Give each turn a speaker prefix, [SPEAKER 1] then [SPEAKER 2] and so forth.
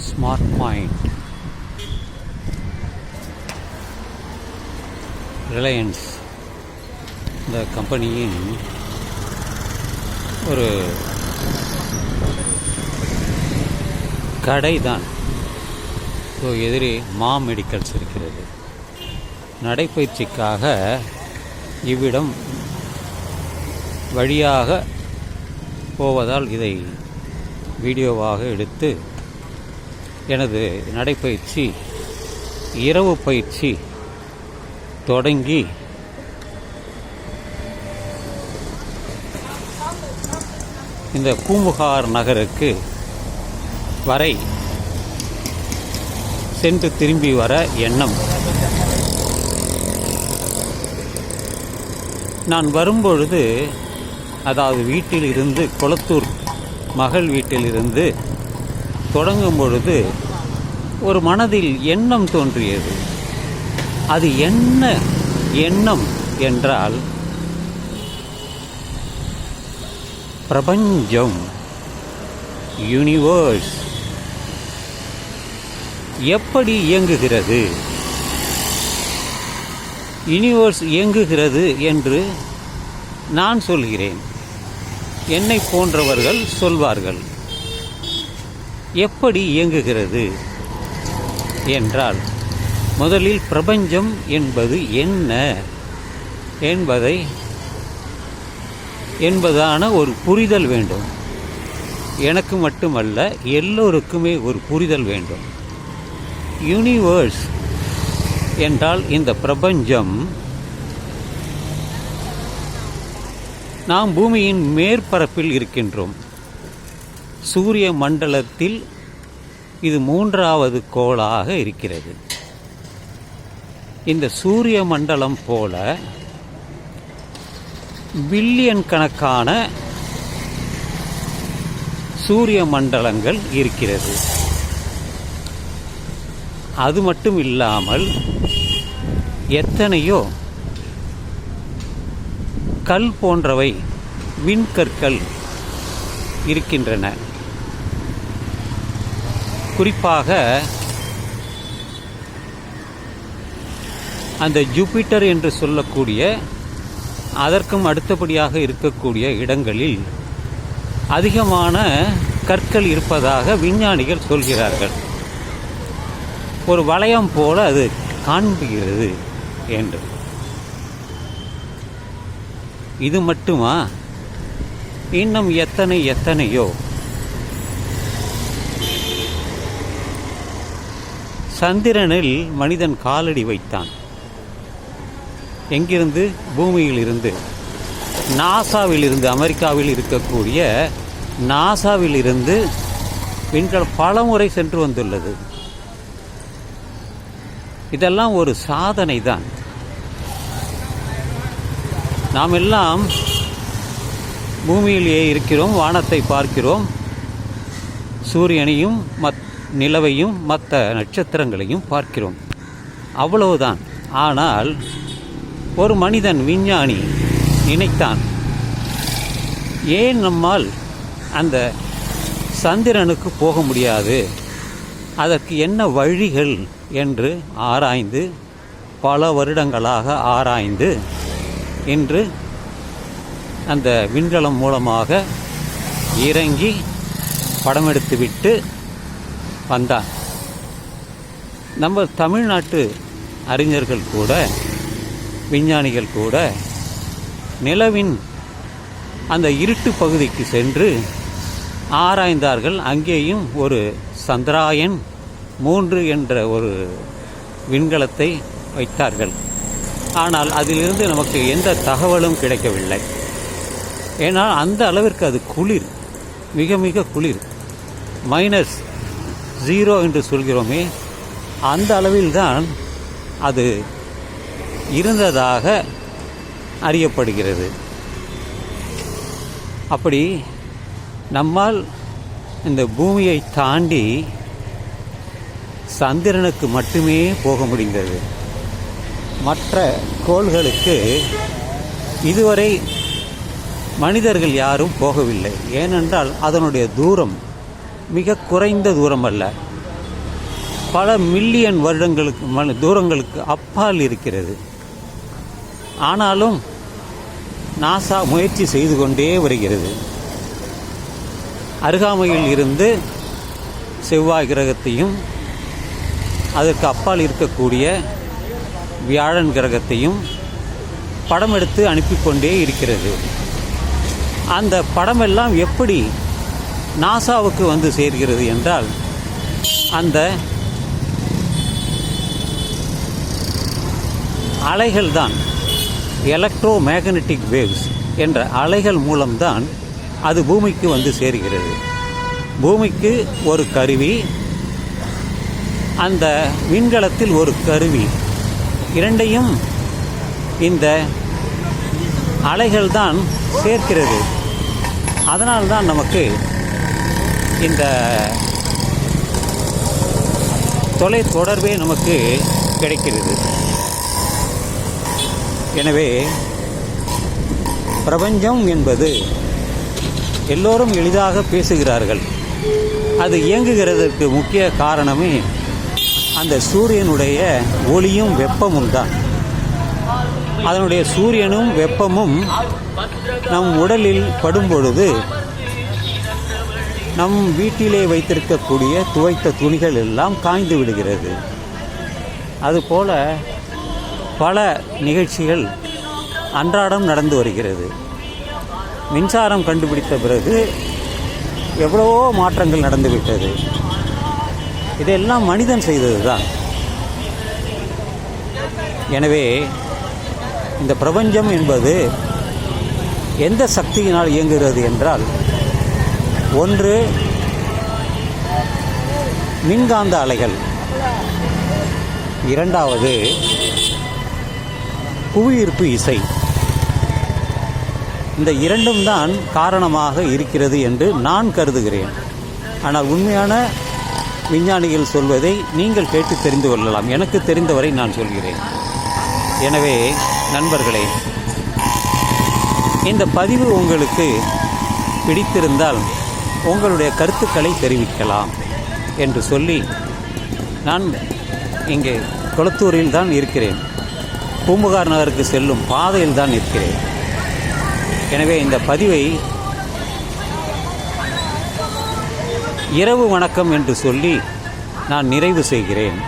[SPEAKER 1] Smart point Reliance இந்த கம்பெனியின் ஒரு கடை தான் ஸோ எதிரே மா மெடிக்கல்ஸ் இருக்கிறது. நடைப்பயிற்சிக்காக இவ்விடம் வழியாக போவதால் இதை வீடியோவாக எடுத்து எனது நடைப்பயிற்சி இரவு பயிற்சி தொடங்கி இந்த பூம்புகார் நகருக்கு வரை சென்று திரும்பி வர எண்ணம். நான் வரும்பொழுது அதாவது வீட்டில் இருந்து குளத்தூர் மகள் வீட்டிலிருந்து தொடங்கும் பொழுது ஒரு மனதில் எண்ணம் தோன்றியது. அது என்ன எண்ணம் என்றால் பிரபஞ்சம் யூனிவர்ஸ் எப்படி இயங்குகிறது? யூனிவர்ஸ் இயங்குகிறது என்று நான் சொல்கிறேன். என்னை போன்றவர்கள் சொல்வார்கள். எப்படி இயங்குகிறது என்றால் முதலில் பிரபஞ்சம் என்பது என்ன என்பதை என்பதான ஒரு புரிதல் வேண்டும். எனக்கு மட்டுமல்ல எல்லோருக்குமே ஒரு புரிதல் வேண்டும். யூனிவர்ஸ் என்றால் இந்த பிரபஞ்சம் நாம் பூமியின் மேற்பரப்பில் இருக்கின்றோம். சூரிய மண்டலத்தில் இது மூன்றாவது கோளாக இருக்கிறது. இந்த சூரிய மண்டலம் போல பில்லியன் கணக்கான சூரிய மண்டலங்கள் இருக்கிறது. அது மட்டும் இல்லாமல் எத்தனையோ கல் போன்றவை விண்கற்கள் இருக்கின்றன. குறிப்பாக அந்த ஜூபிட்டர் என்று சொல்லக்கூடிய அதற்கும் அடுத்தபடியாக இருக்கக்கூடிய இடங்களில் அதிகமான கற்கள் இருப்பதாக விஞ்ஞானிகள் சொல்கிறார்கள். ஒரு வளையம் போல அது காண்புகிறது என்று. இது மட்டுமா? இன்னும் எத்தனை எத்தனையோ சந்திரனில் மனிதன் காலடி வைத்தான். எங்கிருந்து? பூமியில் இருந்து நாசாவில் இருந்து அமெரிக்காவில் இருக்கக்கூடிய நாசாவில் இருந்து விண்கல் பல முறை சென்று வந்துள்ளது. இதெல்லாம் ஒரு சாதனை தான் நாம் எல்லாம் பூமியிலேயே இருக்கிறோம் வானத்தை பார்க்கிறோம். சூரியனையும் மத் நிலவையும் மற்ற நட்சத்திரங்களையும் பார்க்கிறோம். அவ்வளவுதான். ஆனால் ஒரு மனிதன் விஞ்ஞானி நினைத்தான் ஏன் நம்மால் அந்த சந்திரனுக்கு போக முடியாது? அதற்கு என்ன வழிகள்? என்று ஆராய்ந்து பல வருடங்களாக ஆராய்ந்து இன்று அந்த விண்கலம் மூலமாக இறங்கி படம் எடுத்துவிட்டு வந்தான் நம்ம தமிழ்நாட்டு அறிஞர்கள் கூட விஞ்ஞானிகள் கூட நிலவின் அந்த இருட்டு பகுதிக்கு சென்று ஆராய்ந்தார்கள். அங்கேயும் ஒரு சந்திராயன் மூன்று என்ற ஒரு விண்கலத்தை வைத்தார்கள். ஆனால் அதிலிருந்து நமக்கு எந்த தகவலும் கிடைக்கவில்லை. ஏன்னால் அந்த அளவிற்கு அது குளிர் மிக மிக குளிர். மைனஸ் ஜீரோ என்று சொல்கிறோமே அந்த அளவில்தான் அது இருந்ததாக அறியப்படுகிறது. அப்படி நம்மால் இந்த பூமியை தாண்டி சந்திரனுக்கு மட்டுமே போக முடிந்தது. மற்ற கோள்களுக்கு இதுவரை மனிதர்கள் யாரும் போகவில்லை. ஏனென்றால் அதனுடைய தூரம் மிக குறைந்த தூரம் அல்ல பல மில்லியன் வருடங்களுக்கு ம- தூரங்களுக்கு அப்பால் இருக்கிறது. ஆனாலும் நாசா முயற்சி செய்து கொண்டே வருகிறது. அருகாமையில் இருந்து செவ்வாய் கிரகத்தையும் அதற்கு அப்பால் இருக்கக்கூடிய வியாழன் கிரகத்தையும் படம் எடுத்து அனுப்பி கொண்டே இருக்கிறது. அந்த படமெல்லாம் எப்படி நாசாவுக்கு வந்து சேர்கிறது என்றால் அந்த அலைகள்தான் எலக்ட்ரோ மேக்னெட்டிக் வேவ்ஸ் என்ற அலைகள் மூலம்தான் அது பூமிக்கு வந்து சேர்கிறது. பூமிக்கு ஒரு கருவி அந்த விண்கலத்தில் ஒரு கருவி இரண்டையும் இந்த அலைகள் தான் சேர்க்கிறது. அதனால்தான் நமக்கு இந்த தொலை தொடர்பே நமக்கு கிடைக்கிறது. எனவே பிரபஞ்சம் என்பது எல்லோரும் எளிதாக பேசுகிறார்கள். அது இயங்குகிறதற்கு முக்கிய காரணமே அந்த சூரியனுடைய ஒளியும் வெப்பமும் தான். அதனுடைய சூரியனும் வெப்பமும் நம் உடலில் படும்பொழுது நம் வீட்டிலே வைத்திருக்கக்கூடிய துவைத்த துணிகள் எல்லாம் காய்ந்து விடுகிறது. அதுபோல பல நிகழ்ச்சிகள் அன்றாடம் நடந்து வருகிறது. மின்சாரம் கண்டுபிடித்த பிறகு எவ்வளவோ மாற்றங்கள் நடந்துவிட்டது இதெல்லாம் மனிதன் செய்தது தான் எனவே இந்த பிரபஞ்சம் என்பது எந்த சக்தியினால் இயங்குகிறது என்றால் ஒன்று மின்காந்த அலைகள். இரண்டாவது புவியீர்ப்பு இசை. இந்த இரண்டும் தான் காரணமாக இருக்கிறது என்று நான் கருதுகிறேன். ஆனால் உண்மையான விஞ்ஞானிகள் சொல்வதை நீங்கள் கேட்டு தெரிந்து கொள்ளலாம். எனக்கு தெரிந்தவரை நான் சொல்கிறேன். எனவே நண்பர்களே இந்த பதிவு உங்களுக்கு பிடித்திருந்தால் உங்களுடைய கருத்துக்களை தெரிவிக்கலாம் என்று சொல்லி நான் இங்கே கொளத்தூரில் தான் இருக்கிறேன். பூம்புகார் நகருக்கு செல்லும் பாதையில் தான் இருக்கிறேன். எனவே இந்த பதிவை இரவு வணக்கம் என்று சொல்லி நான் நிறைவு செய்கிறேன்.